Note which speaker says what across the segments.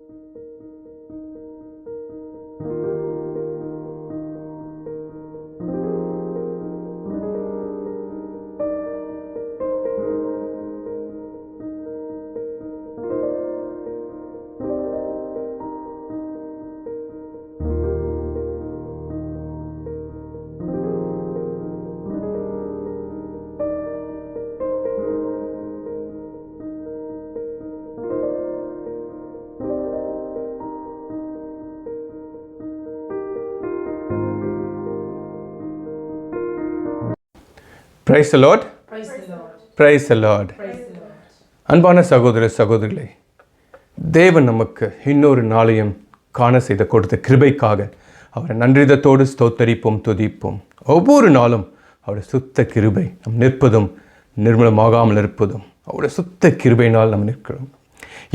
Speaker 1: you praise Lord. Praise Lord. அன்பான சகோதர சகோதரிகளே தேவன் நமக்கு இன்னொரு நாளையும் காண செய்த கொடுத்த கிருபைக்காக அவரை நன்றிதத்தோடு ஸ்தோத்தரிப்போம் துதிப்போம். ஒவ்வொரு நாளும் அவருடைய சுத்த கிருபை நம் நிற்பதும் நிர்மலமாகாமல் இருப்பதும் அவருடைய சுத்த கிருபையினால் நாம் நிற்கிறோம்.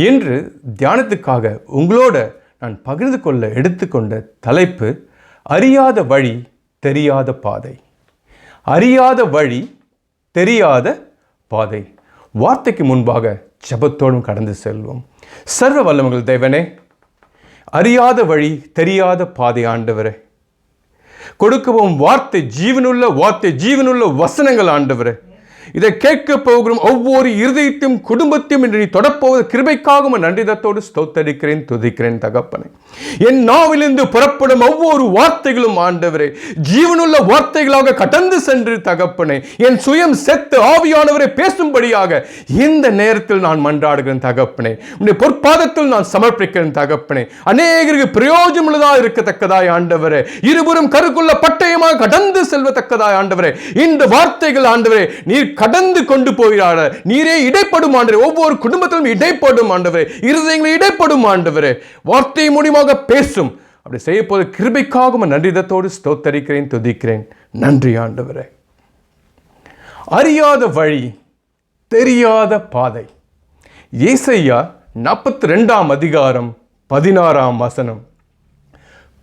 Speaker 1: இன்று தியானத்துக்காக உங்களோட நான் பகிர்ந்து கொள்ள எடுத்துக்கொண்ட தலைப்பு அறியாத வழி தெரியாத பாதை. அறியாத வழி தெரியாத பாதை. வார்த்தைக்கு முன்பாக ஜெபத்தோடும் கடந்து செல்வோம். சர்வ வல்லமங்கள் தேவனே அறியாத வழி தெரியாத பாதை ஆண்டவரே. கொடுக்கவும் வார்த்தை ஜீவனுள்ள வார்த்தை ஜீவனுள்ள வசனங்கள் ஆண்டவரே. இதை கேட்க போகிறோம் ஒவ்வொரு இருதயத்தையும் குடும்பத்தையும் இன்று நீ தொடப்போவது கிருபைக்காக நன்றிதத்தோடு ஸ்தோத்தரிக்கிறேன் துதிக்கிறேன் தகப்பனை. என் நாவிலிருந்து புறப்படும் ஒவ்வொரு வார்த்தைகளும் ஆண்டவரே ஜீவனுள்ள வார்த்தைகளாக கடந்து சென்று தகப்பனை என் சுயம் செத்து ஆவியானவரை பேசும்படியாக இந்த நேரத்தில் நான் மன்றாடுகிறேன் தகப்பனே. உன்னுடைய பொற்பாதத்தில் நான் சமர்ப்பிக்கிறேன் தகப்பனே. அநேகருக்கு பிரயோஜனமுள்ளதாக இருக்கத்தக்கதாய் ஆண்டவரே. இருபுறம் கருக்குள்ள பட்டயமாக கடந்து செல்வத்தக்கதாய் ஆண்டவரே. இந்த வார்த்தைகள் ஆண்டவரே நீர் கடந்து கொண்டு போகிறாட நீரே இடைப்படும் ஆண்டவரே. ஒவ்வொரு குடும்பத்திலும் இடைப்படும் ஆண்டவரே. இருதயங்களை இடைப்படும் ஆண்டவரே. வார்த்தை மூலியமாக பேசும். அப்படி செய்ய போது கிருபைக்காக நன்றிதத்தோடு ஸ்தோத்தரிக்கிறேன் துதிக்கிறேன். நன்றி ஆண்டவரே. அறியாத வழி தெரியாத பாதை. ஏசையா நாற்பத்தி ரெண்டாம் அதிகாரம் பதினாறாம் வசனம்.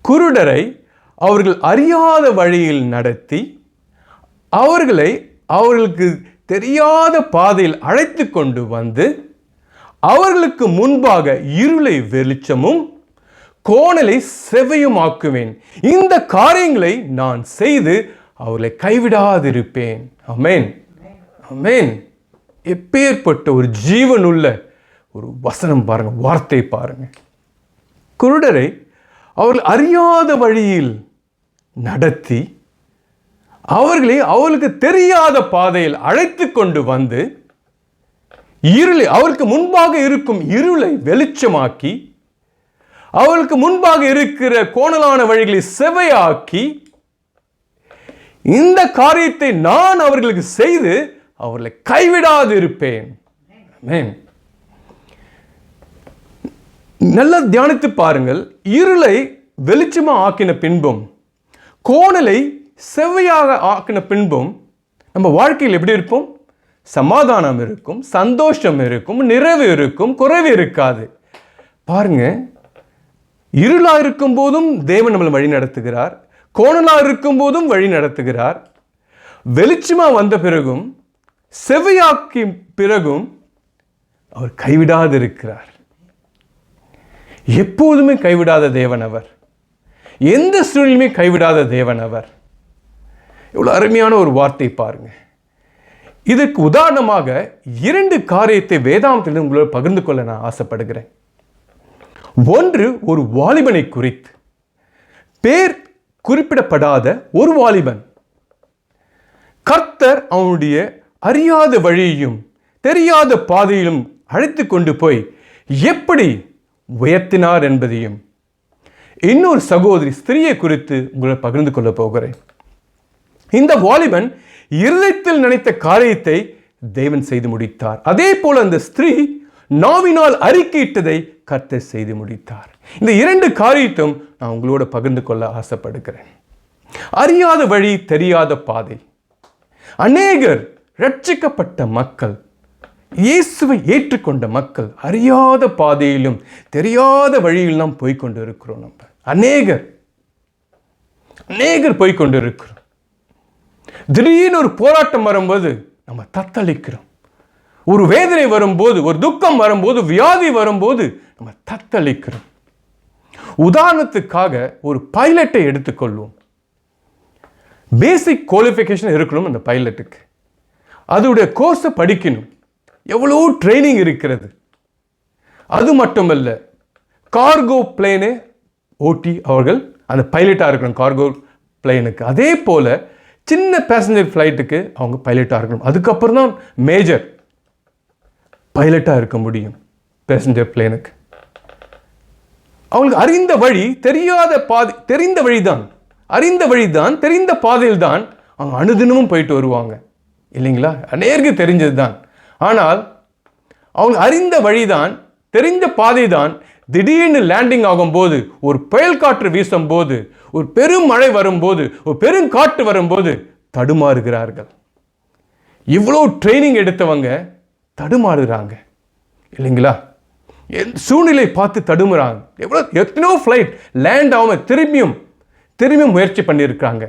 Speaker 1: குருடரை அவர்கள் அறியாத வழியில் நடத்தி அவர்களை அவர்களுக்கு தெரியாத பாதையில் அழைத்து கொண்டு வந்து அவர்களுக்கு முன்பாக இருளை வெளிச்சமும் கோணலை செவையுமாக்குவேன் இந்த காரியங்களை நான் செய்து அவர்களை கைவிடாதிருப்பேன். அமேன் அமேன் எப்பேற்பட்ட ஒரு ஜீவனுள்ள ஒரு வசனம் பாருங்க வார்த்தை பாருங்க. குருடரை அவர்கள் அறியாத வழியில் நடத்தி அவர்களை அவர்களுக்கு தெரியாத பாதையில் அழைத்து கொண்டு வந்து இருளை அவருக்கு முன்பாக இருக்கும் இருளை வெளிச்சமாக்கி அவளுக்கு முன்பாக இருக்கிற கோணலான வழிகளை செவையாக்கி இந்த காரியத்தை நான் அவர்களுக்கு செய்து அவர்களை கைவிடாது இருப்பேன் நல்லா தியானித்து பாருங்கள். இருளை வெளிச்சமாக ஆக்கின பின்பும் கோணலை செவ்வையாக ஆக்கின பின்பும் நம்ம வாழ்க்கையில் எப்படி இருப்போம்? சமாதானம் இருக்கும் சந்தோஷம் இருக்கும் நிறைவு இருக்கும் குறைவு இருக்காது. பாருங்க இருளாக இருக்கும் போதும் தேவன் நம்மளை வழி நடத்துகிறார் கோணலாக இருக்கும் போதும் வழி நடத்துகிறார். வெளிச்சமாக வந்த பிறகும் செவ்வையாக்கி பிறகும் அவர் கைவிடாது இருக்கிறார் எப்போதுமே கைவிடாத தேவன் அவர். எந்த சூழ்நிலையுமே கைவிடாத தேவன் அவர். இவ்வளோ அருமையான ஒரு வார்த்தை பாருங்க. இதற்கு உதாரணமாக இரண்டு காரியத்தை வேதாந்தத்தில் உங்களோட பகிர்ந்து கொள்ள நான் ஆசைப்படுகிறேன். ஒன்று ஒரு வாலிபனை குறித்து. பேர் குறிப்பிடப்படாத ஒரு வாலிபன். கர்த்தர் அவனுடைய அறியாத வழியையும் தெரியாத பாதையிலும் அழைத்து கொண்டு போய் எப்படி உயர்த்தினார் என்பதையும் இன்னொரு சகோதரி ஸ்திரியை குறித்து உங்களை பகிர்ந்து கொள்ள போகிறேன். இந்த வாலிபன் இருதயத்தில் நினைத்த காரியத்தை தேவன் செய்து முடித்தார். அதே போல அந்த ஸ்திரீ நாவினால் அறிக்கையிட்டதை கர்த்தர் செய்து முடித்தார். இந்த இரண்டு காரியத்தும் நான் உங்களோட பகிர்ந்து கொள்ள ஆசைப்படுகிறேன். அறியாத வழி தெரியாத பாதை. அநேகர் ரட்சிக்கப்பட்ட மக்கள் இயேசுவை ஏற்றுக்கொண்ட மக்கள் அறியாத பாதையிலும் தெரியாத வழியிலும் போய்கொண்டு இருக்கிறோம் நம்ம. அநேகர் அநேகர் போய்க்கொண்டு இருக்கிறோம் திடீர்னு ஒரு போராட்டம் வரும்போது நம்ம தத்தளிக்கிறோம். ஒரு வேதனை வரும்போது ஒரு துக்கம் வரும்போது வியாதி வரும்போது நம்ம தத்தளிக்கிறோம். உதாரணத்துக்காக ஒரு பைலட்டை எடுத்துக்கொள்வோம். பேசிக் குவாலிஃபிகேஷன் இருக்கணும் அந்த பைலட்டுக்கு. அதோடைய கோர்ஸை படிக்கணும். எவ்வளோ ட்ரைனிங் இருக்கிறது. அது மட்டுமல்ல கார்கோ பிளேனு ஓட்டி அவர்கள் அந்த பைலட்டாக இருக்கணும் கார்கோ பிளேனுக்கு அதே போல் சின்ன பேசஞ்சர் ஃப்ளைட்டுக்கு அவங்க பைலட்டாக இருக்கணும். அதுக்கப்புறம் தான் மேஜர் பைலட்டாக இருக்க முடியும் பேசஞ்சர் பிளேனுக்கு அவங்களுக்கு அறிந்த வழி தெரியாத பாதை தெரிந்த வழி தான் அறிந்த வழி தான் தெரிந்த பாதையில் தான் அவங்க அனுதினமும் போயிட்டு வருவாங்க. இல்லைங்களா? அநேருக்கு தெரிஞ்சது தான் ஆனால் அவங்க அறிந்த வழி தான் தெரிந்த பாதை தான் திடீர்னு லேண்டிங் ஆகும்போது ஒரு புயல் காற்று வீசும்போது ஒரு பெரும் மழை வரும்போது ஒரு பெரும் காற்று வரும்போது தடுமாறுகிறார்கள். இவ்வளோ ட்ரைனிங் எடுத்தவங்க தடுமாறுகிறாங்க இல்லைங்களா? சூழ்நிலை பார்த்து தடுமுறாங்க. எவ்வளோ எத்தனையோ ஃப்ளைட் லேண்ட் ஆகாம திரும்பியும் திரும்பியும் முயற்சி பண்ணியிருக்காங்க.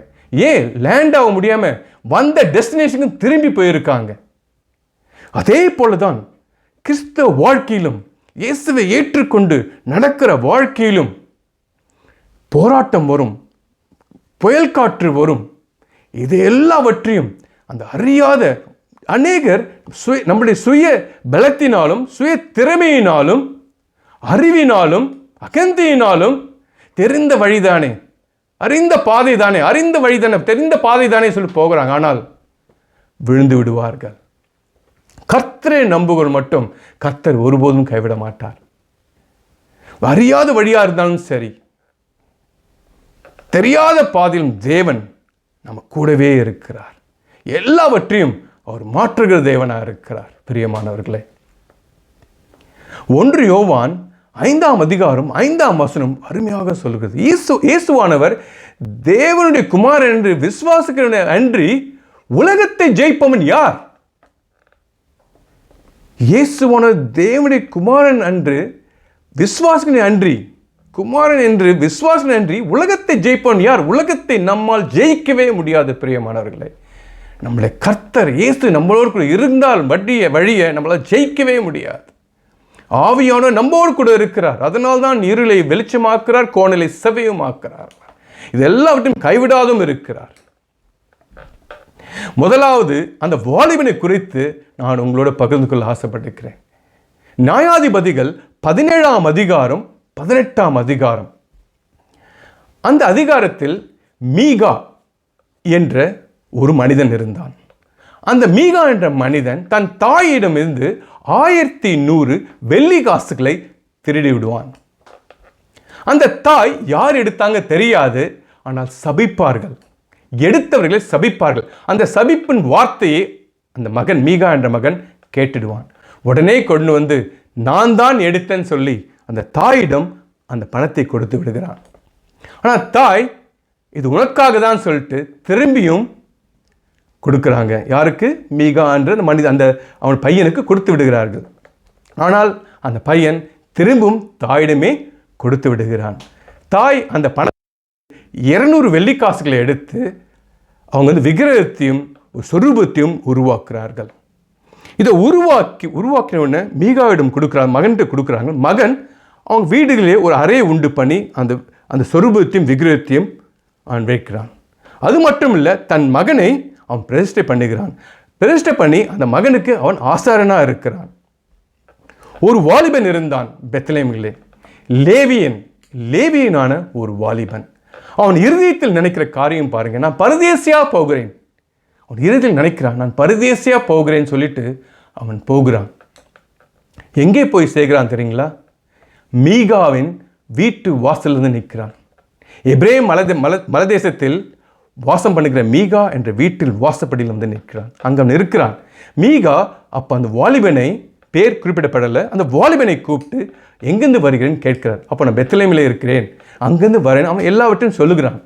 Speaker 1: ஏன் லேண்ட் ஆக முடியாமல் வந்த டெஸ்டினேஷனுக்கு திரும்பி போயிருக்காங்க? அதே போல தான் கிறிஸ்தவ வாழ்க்கையிலும் இயேசுவை ஏற்றுக்கொண்டு நடக்கிற வாழ்க்கையிலும் போராட்டம் வரும் புயல் காற்று வரும். இது எல்லாவற்றையும் அந்த அறியாத அநேகர் சுய நம்முடைய சுய பலத்தினாலும் சுய திறமையினாலும் அறிவினாலும் அகந்தியினாலும் தெரிந்த வழிதானே? அறிந்த பாதை தானே அறிந்த வழிதானே? தெரிந்த பாதை தானே சொல்லி போகிறாங்க. ஆனால் விழுந்து விடுவார்கள். கர்த்தரை நம்புகள் மட்டும் கர்த்தர் ஒருபோதும் கைவிட மாட்டார். அறியாத வழியா இருந்தாலும் சரி தெரியாத பாதையிலும் தேவன் நம்ம கூடவே இருக்கிறார். எல்லாவற்றையும் அவர் மாற்றுகிற தேவனாக இருக்கிறார் பிரியமானவர்களே. ஒன்று யோவான் ஐந்தாம் அதிகாரம் ஐந்தாம் வசனம் அருமையாக சொல்கிறது. இயேசு இயேசுவானவர் தேவனுடைய குமாரன் என்று விசுவாசிக்கிற அன்றி உலகத்தை ஜெயிப்பவன் யார்? இயேசுவான தேவனுடைய குமாரன் அன்று விஸ்வாசனை அன்றி குமாரன் என்று விஸ்வாசனை அன்றி உலகத்தை ஜெயிப்பான் யார்? உலகத்தை நம்மால் ஜெயிக்கவே முடியாது பிரியமானவர்களே. நம்மளை கர்த்தர் இயேசு நம்மளோடு கூட இருந்தால் வட்டிய வழியை நம்மளால் ஜெயிக்கவே முடியாது. ஆவியான நம்மோடு கூட இருக்கிறார். அதனால் தான் இருளை வெளிச்சமாக்குறார் கோணலை செவையுமாக்குறார் இது எல்லாவற்றையும் கைவிடாதும் இருக்கிறார். முதலாவது அந்த வாலிபனை குறித்து நான் உங்களோட பகிர்ந்து கொள்ள ஆசைப்பட்டிருக்கிறேன். நியாயாதிபதிகள் பதினேழாம் அதிகாரம் பதினெட்டாம் அதிகாரம். அந்த அதிகாரத்தில் மீகா என்ற ஒரு மனிதன் இருந்தான். அந்த மீகா என்ற மனிதன் தன் தாயிடமிருந்து ஆயிரத்தி நூறு வெள்ளி காசுகளை திருடி விடுவான். அந்த தாய் யார் எடுத்தாங்க தெரியாது ஆனால் சபிப்பார்கள். எடுத்தவர்களை சபிப்பார்கள். அந்த சபிப்பின் வார்த்தையை அந்த மகன் மீகா என்ற மகன் கேட்டுடுவான். உடனே கொண்டு வந்து நான் தான் எடுத்தேன்னு சொல்லி அந்த தாயிடம் அந்த பணத்தை கொடுத்து விடுகிறான். ஆனால் தாய் இது உனக்காக தான் சொல்லிட்டு திரும்பியும் கொடுக்குறாங்க. யாருக்கு? மீகா என்ற அந்த மனித அந்த அவன் பையனுக்கு கொடுத்து விடுகிறார்கள். ஆனால் அந்த பையன் திரும்பும் தாயிடமே கொடுத்து விடுகிறான். தாய் அந்த பண இருநூறு வெள்ளிக்காசுகளை எடுத்து அவங்க வந்து விக்கிரகத்தையும் ஒரு சொரூபத்தையும் உருவாக்குறார்கள். இதை உருவாக்கி உருவாக்கின உடனே மீகாவிடம் கொடுக்குறாங்க மகன்கிட்ட கொடுக்குறாங்க. மகன் அவங்க வீடுகளிலே ஒரு அறையை உண்டு பண்ணி அந்த அந்த சொரூபத்தையும் விக்கிரகத்தையும் அவன் வைக்கிறான். அது மட்டும் இல்லை தன் மகனை அவன் பிரதிஷ்டை பண்ணுகிறான். பிரதிஷ்டை பண்ணி அந்த மகனுக்கு அவன் ஆசாரனாக இருக்கிறான். ஒரு வாலிபன் இருந்தான் பெத்லேமிலே லேவியன் லேவியனான ஒரு வாலிபன். அவன் இருதயத்தில் நினைக்கிற காரியம் பாருங்க. நான் பரதேசியாக போகிறேன். அவன் இருதயத்தில் நினைக்கிறான் நான் பரதேசியாக போகிறேன்னு சொல்லிட்டு அவன் போகிறான். எங்கே போய் சேர்கிறான் தெரியுங்களா? மீகாவின் வீட்டு வாசலிருந்து நிற்கிறான். எப்ரே மலதே மல மலதேசத்தில் வாசம் பண்ணுகிற மீகா என்ற வீட்டில் வாசப்படியில் வந்து நிற்கிறான். அங்கே அவன் இருக்கிறான். மீகா அப்போ அந்த வாலிபனை பேர் குறிப்பிடப்படலை. அந்த வாலிபனை கூப்பிட்டு எங்கேருந்து வருகிறேன்னு கேட்கிறார். அப்போ நான் பெத்தலேமில் இருக்கிறேன். அங்கேருந்து வரேன் அவன் எல்லாவற்றையும் சொல்லுகிறான்.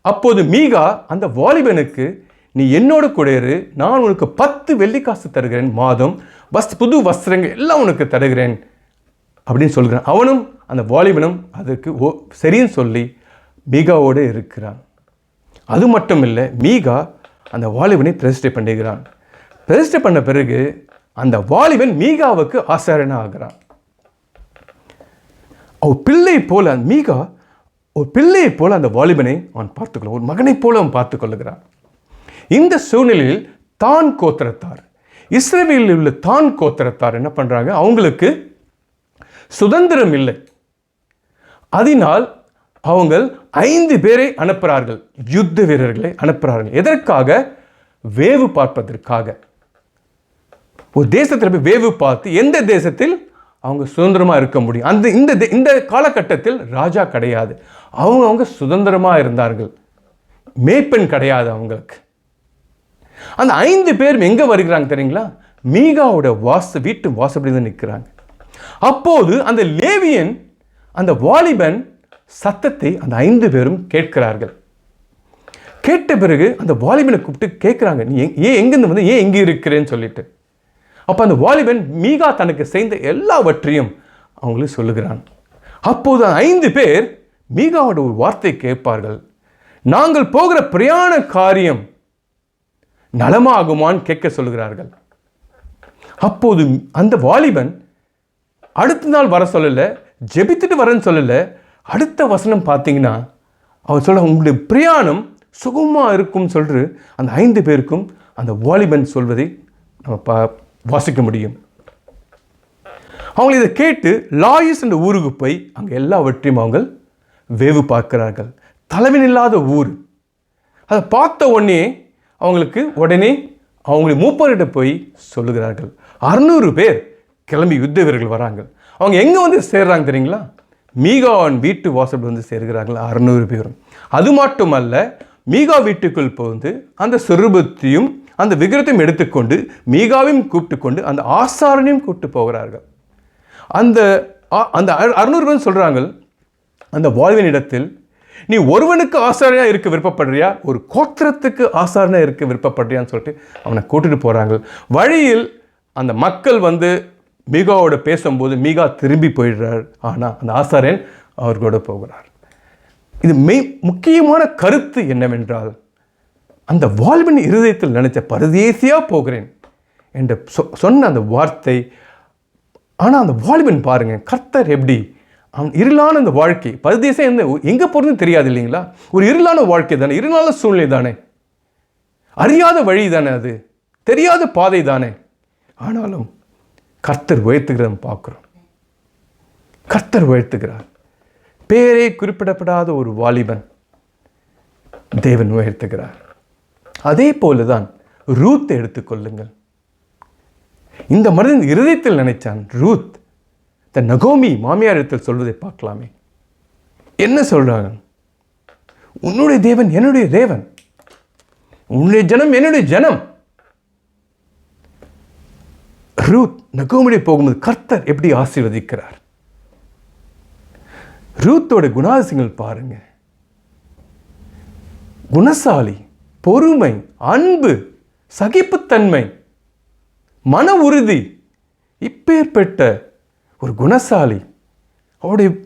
Speaker 1: அப்போது மீகா அந்த வாலிபனுக்கு நீ என்னோட குடையரு நான் உனக்கு பத்து வெள்ளிக்காசு தருகிறேன் மாதம் வஸ் புது வஸ்திரங்கள் எல்லாம் உனக்கு தருகிறேன். அப்படின்னு சொல்கிறான். அவனும் அந்த வாலிபனும் அதற்கு ஓ சரின்னு சொல்லி மீகாவோடு இருக்கிறான். அது மட்டும் இல்லை மீகா அந்த வாலிபனை பிரதிஷ்டை பண்ணுகிறான். பிரதிஷ்டை பண்ண பிறகு அந்த வாலிபன் மீகாவுக்கு ஆசாரனாக ஆகிறான் அவர் பிள்ளை போல மீகா ஒரு பிள்ளையை போல அந்த வாலிபனை அவன் பார்த்துக்கொள்ள ஒரு மகனைப் போல அவன் பார்த்துக் கொள்ளுகிறான் இந்த சூழ்நிலையில் தான் கோத்திரத்தார். இஸ்ரேலில் உள்ள தான் கோத்திரத்தார் என்ன பண்ணுறாங்க அவங்களுக்கு சுதந்திரம் இல்லை. அதனால் அவங்கள் ஐந்து பேரை அனுப்புகிறார்கள். யுத்த வீரர்களை அனுப்புகிறார்கள். எதற்காக? வேவு பார்ப்பதற்காக. ஒரு தேசத்தில் போய் வேவு பார்த்து எந்த தேசத்தில்? அவங்க சுதந்திரமாக இருக்க முடியும். அந்த இந்த இந்த காலகட்டத்தில் ராஜா கிடையாது. அவங்க அவங்க சுதந்திரமாக இருந்தார்கள். மேய்ப்பெண் கிடையாது அவங்களுக்கு. அந்த ஐந்து பேரும் எங்கே வருகிறாங்க தெரியுங்களா? மீகாவோட வாச வீட்டு வாசப்படி தான் நிற்கிறாங்க அப்போது அந்த லேவியன் அந்த வாலிபன் சத்தத்தை அந்த ஐந்து பேரும் கேட்கிறார்கள். கேட்ட பிறகு அந்த வாலிபனை கூப்பிட்டு கேட்குறாங்க நீ ஏன் எங்கேருந்து வந்து ஏன் எங்கே இருக்கிறேன்னு சொல்லிட்டு? அப்போ அந்த வாலிபன் மீகா தனக்கு செய்த எல்லாவற்றையும் அவங்களுக்கு சொல்லுகிறான். அப்போது ஐந்து பேர் மீகாவோட ஒரு வார்த்தை கேட்பார்கள். நாங்கள் போகிற பிரயாண காரியம் நலமாகுமான்னு கேட்க சொல்லுகிறார்கள். அப்போது அந்த வாலிபன் அடுத்த நாள் வர சொல்லலை ஜெபித்துட்டு வரேன்னு சொல்லலை. அடுத்த வசனம் பார்த்தீங்கன்னா அவர் சொல்ல உங்களுடைய பிரயாணம் சுகமாக இருக்கும்னு சொல்லிட்டு அந்த ஐந்து பேருக்கும் அந்த வாலிபன் சொல்வதை நம்ம பா வாசிக்க முடியும். அவங்க இதை கேட்டு லாயிஸ் என்ற ஊருக்கு போய் அங்கே எல்லாவற்றையும் அவங்க வேவு பார்க்கிறார்கள். தலைவன் இல்லாத ஊர். அதை பார்த்த உடனே அவங்களுக்கு உடனே அவங்களை மூப்பர்கிட்ட போய் சொல்லுகிறார்கள். அறுநூறு பேர் கிளம்பி யுத்த வீரர்கள் வராங்க. அவங்க எங்கே வந்து சேர்றாங்க தெரியுங்களா? மீகாவின் வீட்டு வாசல் வந்து சேர்கிறார்கள் அறுநூறு பேரும். அது மட்டுமல்ல மீகா வீட்டுக்குள் போந்து அந்த சொருபத்தையும் அந்த விக்கிரத்தையும் எடுத்துக்கொண்டு மீகாவையும் கூப்பிட்டு கொண்டு அந்த ஆசாரனையும் கூப்பிட்டு போகிறார்கள். அந்த அந்த அறுநூறு பேர் சொல்கிறாங்க அந்த வாழ்வின் இடத்தில் நீ ஒருவனுக்கு ஆசாரியாக இருக்க விருப்பப்படுறியா? ஒரு கோத்திரத்துக்கு ஆசாரனாக இருக்க விருப்பப்படுறியான்னு சொல்லிட்டு அவனை கூட்டிட்டு போகிறாங்க வழியில் அந்த மக்கள் வந்து மீகாவோட பேசும்போது மீகா திரும்பி போயிடுறார். ஆனால் அந்த ஆசாரியன் அவர்களோட போகிறார். இது மெய் முக்கியமான கருத்து என்னவென்றால் அந்த வாழ்வின் இருதயத்தில் நினைச்ச பரதேசியாக போகிறேன் என்று சொ- சொன்ன அந்த வார்த்தை ஆனால் அந்த வாலிபன் பாருங்கள் கர்த்தர் எப்படி அவன் இருளான அந்த வாழ்க்கை பரதேசம் எந்த எங்கே போகிறதுன்னு தெரியாது இல்லைங்களா? ஒரு இருளான வாழ்க்கை தானே இருளான சூழ்நிலை தானே. அறியாத வழி தானே அது தெரியாத பாதை தானே. ஆனாலும் கர்த்தர் உயர்த்துகிறத பார்க்குறோம். கர்த்தர் உயர்த்துகிறார். பேரே குறிப்பிடப்படாத ஒரு வாலிபன் தேவன் உயர்த்துகிறார். அதே போல தான் ரூத் எடுத்துக்கொள்ளுங்கள் இந்த மனிதன் இருதயத்தில் நினைச்சான் ரூத் த நகோமி மாமியார் இடத்தில் சொல்வதை பார்க்கலாமே. என்ன சொல்கிறாங்க உன்னுடைய தேவன் என்னுடைய தேவன். உன்னுடைய ஜனம் என்னுடைய ஜனம். ரூத் நகோமியை போகும்போது கர்த்தர் எப்படி ஆசீர்வதிக்கிறார்? ரூத்தோட குணாதிசயங்கள் பாருங்க. குணசாலி பொறுமை அன்பு சகிப்புத்தன்மை மன உறுதி இப்பேற்பட்ட ஒரு குணசாலி. அவருடைய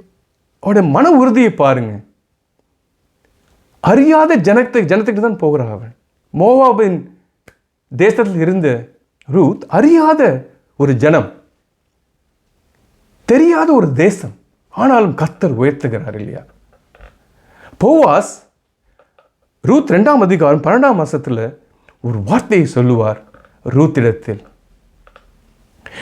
Speaker 1: அவருடைய மன உறுதியை பாருங்க. அறியாத ஜனத்தை ஜனத்துக்கு தான் போகிறான் அவன். மோவாபின் தேசத்தில் இருந்த ரூத் அறியாத ஒரு ஜனம். தெரியாத ஒரு தேசம். ஆனாலும் கத்தர் உயர்த்துகிறார் இல்லையா? போவாஸ் ரூத் ரெண்டாம் அதிகாரம் பன்னெண்டாம் மாதத்தில் ஒரு வார்த்தையை சொல்லுவார் ரூத்திடத்தில்.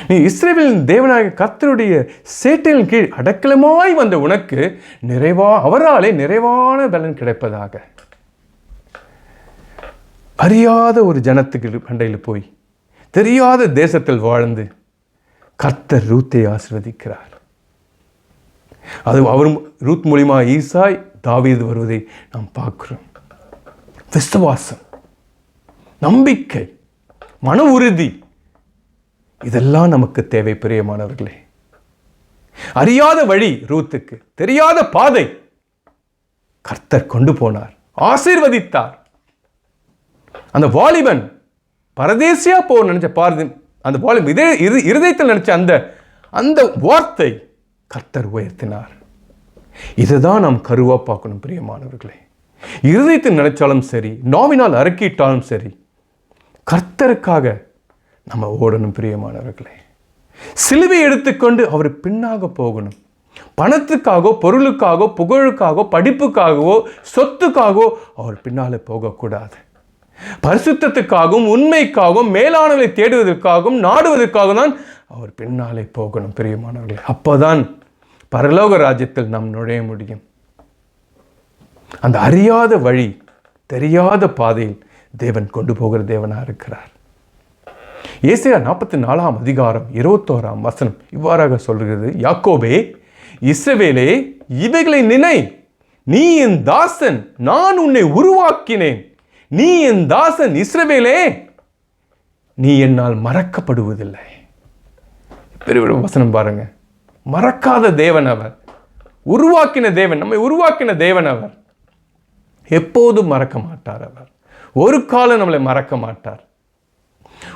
Speaker 1: நீ இஸ்ரேலின் தேவனாக கர்த்தருடைய சேட்டையின் கீழ் அடக்கலமாய் வந்த உனக்கு நிறைவா அவராலே நிறைவான பலன் கிடைப்பதாக. அறியாத ஒரு ஜனத்துக்கு பண்டையில் போய் தெரியாத தேசத்தில் வாழ்ந்து கர்த்தர் ரூத்தை ஆசிர்வதிக்கிறார். அது அவர் ரூத் மூலிமா ஈசாய் தாவீது வருவதை நாம் பார்க்கிறோம். விசுவாசம் நம்பிக்கை மன உறுதி இதெல்லாம் நமக்கு தேவை பிரியமானவர்களே. அறியாத வழி ரூத்துக்கு தெரியாத பாதை. கர்த்தர் கொண்டு போனார் ஆசீர்வதித்தார். அந்த வாலிபன் பரதேசியா போ நினைச்ச பாரதி அந்த வாலிபன் இதே இரு இருதயத்தில் நினைச்ச அந்த அந்த வார்த்தை கர்த்தர் உயர்த்தினார். இதுதான் நாம் கருவா பார்க்கணும் பிரியமானவர்களே. இருதயத்தில் நினைச்சாலும் சரி நாவினால் அரக்கிட்டாலும் சரி கர்த்தருக்காக நம்ம ஓடணும் பிரியமானவர்களே. சிலுவை எடுத்துக்கொண்டு அவர் பின்னாக போகணும். பணத்துக்காகவோ பொருளுக்காகவோ புகழுக்காகவோ படிப்புக்காகவோ சொத்துக்காகவோ அவர் பின்னாலே போகக்கூடாது. பரிசுத்தத்துக்காகவும் உண்மைக்காகவும் மேலானவை தேடுவதற்காகவும் நாடுவதற்காக தான் அவர் பின்னாலே போகணும் பிரியமானவர்களே. அப்போதான் பரலோக ராஜ்யத்தில் நாம் நுழைய முடியும். அந்த அறியாத வழி தெரியாத பாதையில் தேவன் கொண்டு போகிற தேவனாக இருக்கிறார். ஏசியா நாற்பத்தி நாலாம் அதிகாரம் இருபத்தோராம் வசனம் இவ்வாறாக சொல்கிறது யாக்கோபே இஸ்ரவேலே இவைகளை நினை. நீ என் தாசன் நான் உன்னை உருவாக்கினேன். நீ என் தாசன் இஸ்ரவேலே. நீ என்னால் மறக்கப்படுவதில்லை. பெரிய வசனம் பாருங்க. மறக்காத தேவன் அவர். உருவாக்கின தேவன் நம்மை உருவாக்கின தேவன் அவர். எப்போதும் மறக்க மாட்டார் அவர். ஒரு காலம் நம்மளை மறக்க மாட்டார்.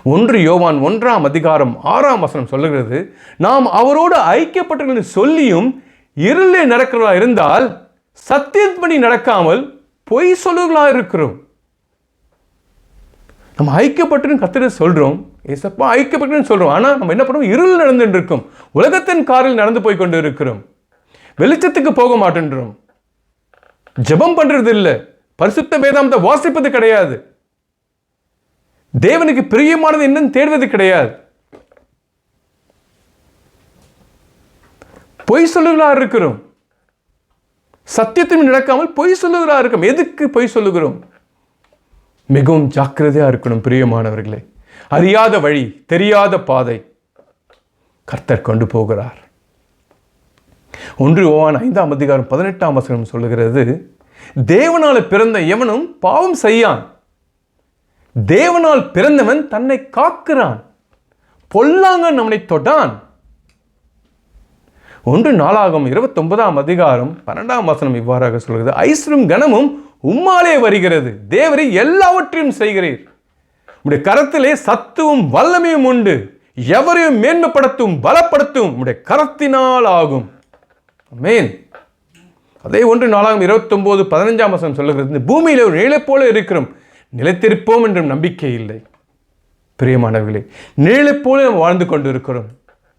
Speaker 1: ஒன்று யோவான் ஒன்றாம் அதிகாரம் ஆறாம் வசனம் சொல்லுகிறது நாம் அவரோடு ஐக்கியப்பட்டவர்கள் சொல்லியும் இருளே நடக்கிறதா இருந்தால் சத்தியப்படி நடக்காமல் பொய் சொல்லுகளா இருக்கிறோம். நம்ம ஐக்கியப்பட்டுன்னு கத்திர சொல்கிறோம் ஏசப்பா ஐக்கியப்பட்டுன்னு சொல்கிறோம் ஆனால் நம்ம என்ன பண்ணுவோம்? இருள் நடந்துட்டு இருக்கோம். உலகத்தின் காரில் நடந்து போய் கொண்டு இருக்கிறோம் வெளிச்சத்துக்கு போக மாட்டேன்றோம். ஜெபம் பண்றது இல்லை. பரிசுத்த வேதாந்தத்தை வாசிப்பது கிடையாது. தேவனுக்கு பிரியமானது என்னன்னு தேடுவது கிடையாது. பொய் சொல்லுகளா இருக்கிறோம். சத்தியத்தின் நடக்காமல் பொய் சொல்லுகிறா இருக்கும் எதுக்கு பொய் சொல்லுகிறோம்? மிகவும் ஜாக்கிரதையா இருக்கணும் பிரியமானவர்களே. அறியாத வழி தெரியாத பாதை கர்த்தர் கொண்டு போகிறார். ஒன்று ஓவான் ஐந்தாம் அதிகாரம் பதினெட்டாம் வசனம் சொல்லுகிறது தேவனால் பிறந்த எவனும் பாவம் செய்யான். தேவனால் பிறந்தவன் தன்னை காக்கிறான். பொல்லாங்க நம்மை தொட்டான். ஒன்று நாளாகும் இருபத்தொன்பதாம் அதிகாரம் பன்னெண்டாம் வசனம் இவ்வாறாக சொல்கிறது ஐஸ்வரும் கனமும் உம்மாலே வருகிறது. தேவரை எல்லாவற்றையும் செய்கிறீர். உடைய கரத்திலே சத்துவும் வல்லமையும் உண்டு. எவரையும் மேன்மைப்படுத்தும் பலப்படுத்தும். உடைய கரத்தினால் ஆகும். மேன் அதே ஒன்று நாலாம் இருபத்தொம்போது பதினஞ்சாம் வசனம் சொல்லுகிறது இந்த பூமியில ஒரு நிழலை போல இருக்கிறோம் நிலைத்திருப்போம் என்ற நம்பிக்கை இல்லை. பிரியமானவர்களே நிழலை போல நாம் வாழ்ந்து கொண்டிருக்கிறோம்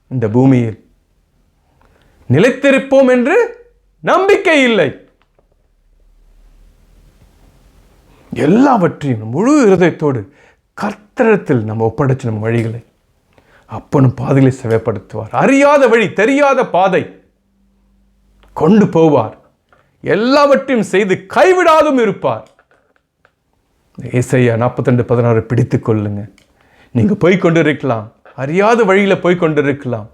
Speaker 1: இந்த பூமியில். நிலைத்திருப்போம் என்று நம்பிக்கை இல்லை. எல்லாவற்றையும் முழு இருதயத்தோடு கர்த்தரத்தில் நம்ம ஒப்படைச்சு நம்ம வழிகளை. அப்பனும் பாதைகளை செவைப்படுத்துவார். அறியாத வழி தெரியாத பாதை. கொண்டு போவார். எல்லாவற்றையும் செய்து கைவிடாதும் இருப்பார். ஏசையா நாற்பத்தெண்டு பதினாறு பிடித்து கொள்ளுங்க. நீங்க போய்கொண்டு இருக்கலாம் அறியாத வழியில போய்கொண்டு இருக்கலாம்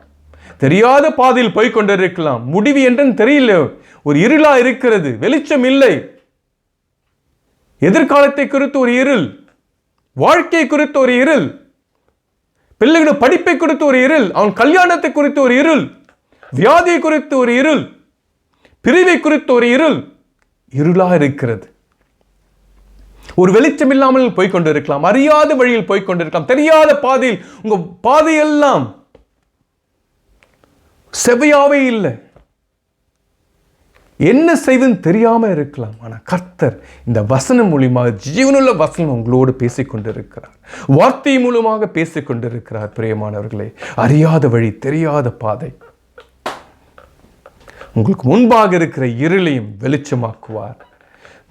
Speaker 1: தெரியாத பாதையில் போய் கொண்டு இருக்கலாம் முடிவு என்றுன்னு தெரியல. ஒரு இருளா இருக்கிறது. வெளிச்சம் இல்லை. எதிர்காலத்தை குறித்து ஒரு இருள். வாழ்க்கை குறித்து ஒரு இருள். பிள்ளைகளோட படிப்பை குறித்து ஒரு இருள். அவன் கல்யாணத்தை குறித்து ஒரு இருள். வியாதியை குறித்து ஒரு இருள். பிரிவை குறித்த ஒரு இருள் இருளா இருக்கிறது. ஒரு வெளிச்சம் இல்லாமல் போய்கொண்டிருக்கலாம் அறியாத வழியில் போய்கொண்டிருக்கலாம் தெரியாத பாதையில் உங்க பாதையெல்லாம் செவையாவே இல்லை. என்ன செய்வதுன்னு தெரியாமல் இருக்கலாம். ஆனால் கர்த்தர் இந்த வசனம் மூலியமாக ஜீவனுள்ள வசனம் உங்களோடு பேசிக்கொண்டிருக்கிறார் வார்த்தை மூலமாக பேசிக்கொண்டிருக்கிறார் பிரியமானவர்களே. அறியாத வழி தெரியாத பாதை. உங்களுக்கு முன்பாக இருக்கிற இருளையும் வெளிச்சமாக்குவார்.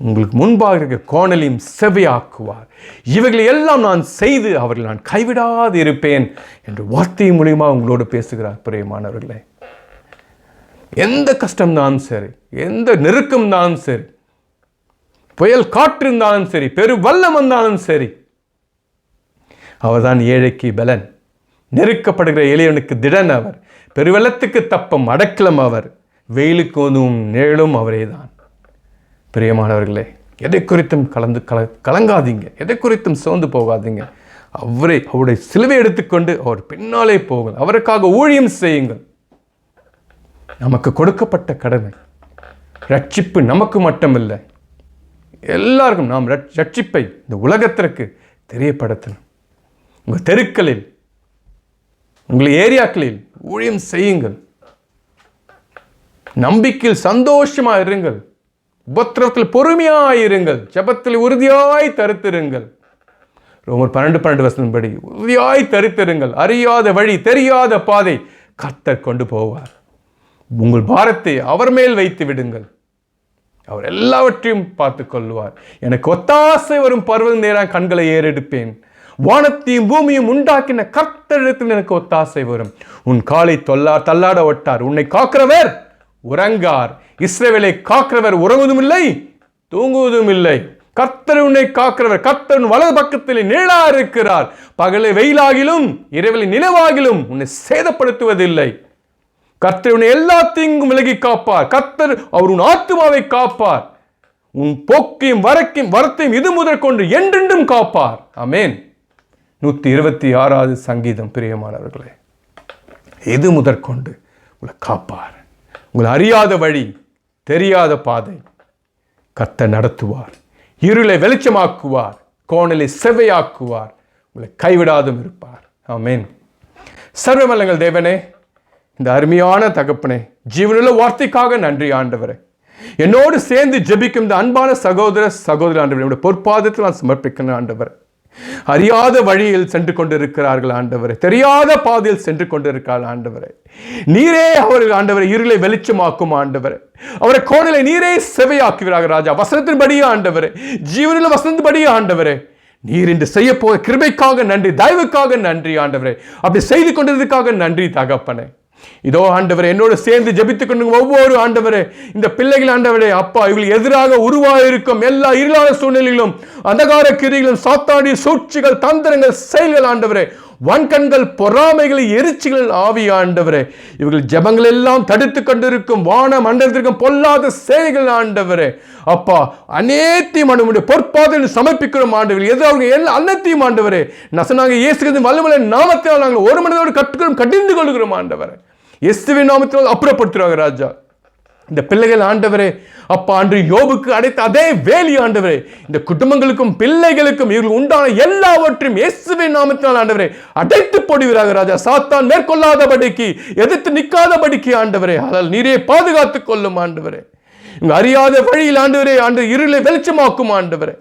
Speaker 1: உங்களுக்கு முன்பாக இருக்கிற கோணலையும் செவையாக்குவார் இவைகளை எல்லாம் நான் செய்து அவர்கள் நான் கைவிடாது இருப்பேன் என்று வார்த்தை மூலியமாக உங்களோடு பேசுகிறார் பிரியமானவர்களே. எந்த கஷ்டம் தான் சரி எந்த நெருக்கம் தான் சரி புயல் காற்று இருந்தாலும் சரி பெரு வல்லம் வந்தாலும் சரி அவர்தான் ஏழைக்கு பலன். நெருக்கப்படுகிற எளியவனுக்கு திடன் அவர் பெருவெள்ளத்துக்கு தப்பம் அடக்கலம் அவர். வெயிலுக்கு உதவும் நிழலும் அவரே தான் பிரியமானவர்களே எதை குறித்தும் கலந்து கல கலங்காதீங்க. எதை குறித்தும் சோர்ந்து போகாதீங்க. அவரை அவருடைய சிலுவை எடுத்துக்கொண்டு அவர் பின்னாலே போங்கள். அவருக்காக ஊழியம் செய்யுங்கள். நமக்கு கொடுக்கப்பட்ட கடமை ரட்சிப்பு நமக்கு மட்டுமில்லை. எல்லாருக்கும் நாம் ரட்சிப்பை இந்த உலகத்திற்கு தெரியப்படுத்தணும். உங்கள் தெருக்களில் உங்கள் ஏரியாக்களில் ஊழியம் செய்யுங்கள். நம்பிக்கையில் சந்தோஷமாக இருங்கள். உபத்திரத்தில் பொறுமையாக இருங்கள். ஜெபத்தில் உறுதியாய் தருத்திருங்கள். ரோமர் பன்னெண்டு பன்னெண்டு வசனம் படி உறுதியாய் தரித்திருங்கள். அறியாத வழி தெரியாத பாதை கத்தர் கொண்டு போவார். உங்கள் பாரத்தை அவர் மேல் வைத்து விடுங்கள். அவர் எல்லாவற்றையும் பார்த்து கொள்வார். எனக்கு ஒத்தாசை வரும் பருவம் நேரம் கண்களை ஏறெடுப்பேன். வானத்தையும் பூமியும் உண்டாக்கின கர்த்தரிடத்தில் எனக்கு ஒத்தாசை வரும். உன் காலை தொல்லா தள்ளாட ஒட்டார். உன்னை காக்கிறவர் உறங்கார். இஸ்ரேவேலை காக்கிறவர் உறங்குவதும் இல்லை தூங்குவதும் இல்லை கர்த்தர் உன்னை காக்கிறவர் கர்த்தர் வலது பக்கத்தில் நிழலா இருக்கிறார் பகலை வெயிலாகிலும் இரவில் நிலவாகிலும் உன்னை சேதப்படுத்துவதில்லை. கர்த்தர் உன்னை எல்லா தீங்கும் விலகி காப்பார். கர்த்தர் அவர் உன் ஆத்துமாவை காப்பார். உன் போக்கையும் வரக்கையும் வரத்தையும் இது முதற் கொண்டு என்றென்றும் காப்பார். அமேன் நூற்றி இருபத்தி ஆறாவது சங்கீதம் பிரியமானவர்களே. எது முதற்கொண்டு உங்களை காப்பார். உங்களை அறியாத வழி தெரியாத பாதை. கத்த நடத்துவார். இருளை வெளிச்சமாக்குவார். கோணலை செவ்வையாக்குவார். உங்களை கைவிடாதும் இருப்பார். ஆமேன். சர்வமல்லங்கள் தேவனே இந்த அருமையான தகப்பனே ஜீவனுள்ள வார்த்தைக்காக நன்றி ஆண்டவரே. என்னோடு சேர்ந்து ஜெபிக்கும் இந்த அன்பான சகோதர சகோதர ஆண்டவர் என்னுடைய பொற்பாதத்தில் நான் சமர்ப்பிக்கிறேன் ஆண்டவர். அறியாத வழியில் சென்று கொண்டிருக்கிறார்கள் ஆண்டவரை. தெரியாத பாதையில் சென்று கொண்டிருக்கிறார் ஆண்டவரை. நீரே அவர்கள் ஆண்டவரை இருளை வெளிச்சமாக்கும் ஆண்டவரை. அவரை கோணலை நீரே செவையாக்குகிறார்கள் ராஜா. வசனத்தின்படியே ஆண்டவரே. ஜீவனில் வசனத்தின்படியே ஆண்டவரே. நீர் இன்று செய்ய போக கிருபைக்காக நன்றி தயவுக்காக நன்றி ஆண்டவரே. அப்படி செய்து கொண்டதுக்காக நன்றி தகப்பனே. இதோ ஆண்டவர் என்னோடு சேர்ந்து ஜெபித்துக் கொண்டு ஒவ்வொரு ஆண்டவர் இந்த பிள்ளைகள் ஆண்டவரே அப்பா இவங்களுக்கு எதிராக உருவாயிருக்கும் எல்லா இருளான சூழ்நிலையிலும் அந்தகார கிரிகளும் சாத்தாடி சூழ்ச்சிகள் தந்திரங்கள் செயல்கள் ஆண்டவரே வன்கண்கள் பொறாமைகள் எரிச்சிகள் ஆவி ஆண்டவரே இவர்கள் ஜபங்கள் எல்லாம் தடுத்து கொண்டிருக்கும் வான மண்டலத்திற்கும் பொல்லாத செயல்கள் ஆண்டவரே அப்பா அனைத்தையும் ஆண்டவருடைய பொற்பாதையில் சமர்ப்பிக்கிறோம் ஆண்டவர் எதிராக எல்லா அன்னத்தையும் ஆண்டவரே நசனாக இயேசுகிறது வல்லமலை நாமத்தினால் நாங்கள் ஒரு மனதோடு கற்றுக்கிறோம் கடிந்து கொள்கிறோம் ஆண்டவரே. இயேசுவின் நாமத்தினால் அப்புறப்படுத்துறாங்க ராஜா. இந்த பிள்ளைகள் ஆண்டவரே அப்பா அன்று யோபுக்கு அடைத்த அதே வேலி ஆண்டவரே இந்த குடும்பங்களுக்கும் பிள்ளைகளுக்கும் இவர்கள் உண்டான எல்லாவற்றையும் இயேசுவின் நாமத்தினால் ஆண்டவரே அடைத்து போடுவீராக ராஜா. சாத்தான் மேற்கொள்ளாதபடிக்கு எதிர்த்து நிற்காதபடிக்கு ஆண்டவரே ஆனால் நீரே பாதுகாத்துக் கொள்ளும் ஆண்டவரே. அறியாத வழியில் ஆண்டவரே ஆண்டு இருளை வெளிச்சமாக்கும் ஆண்டவரே.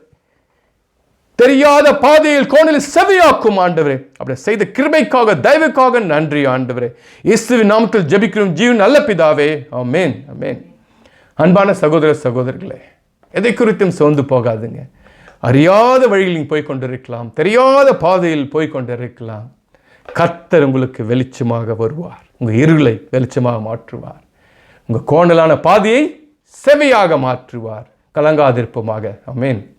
Speaker 1: தெரியாத பாதையில் கோணில் செவியாக்கும் ஆண்டவரே. அப்படி செய்த கிருபைக்காக தயவுக்காக நன்றி ஆண்டவரே. இயேசுவின் நாமத்தில் ஜபிக்கிறோம். ஜீவன் நல்ல பிதாவே. ஆமென். ஆமென். அன்பான சகோதர சகோதரர்களே எதை குறித்தும் சோர்ந்து போகாதுங்க. அறியாத வழியில் நீங்கள் போய் கொண்டிருக்கலாம். தெரியாத பாதையில் போய் கொண்டிருக்கலாம். கர்த்தர் உங்களுக்கு வெளிச்சமாக வருவார். உங்கள் இருளை வெளிச்சமாக மாற்றுவார். உங்கள் கோணலான பாதையை செவியாக மாற்றுவார். கலங்காதிருப்பமாக. அமேன்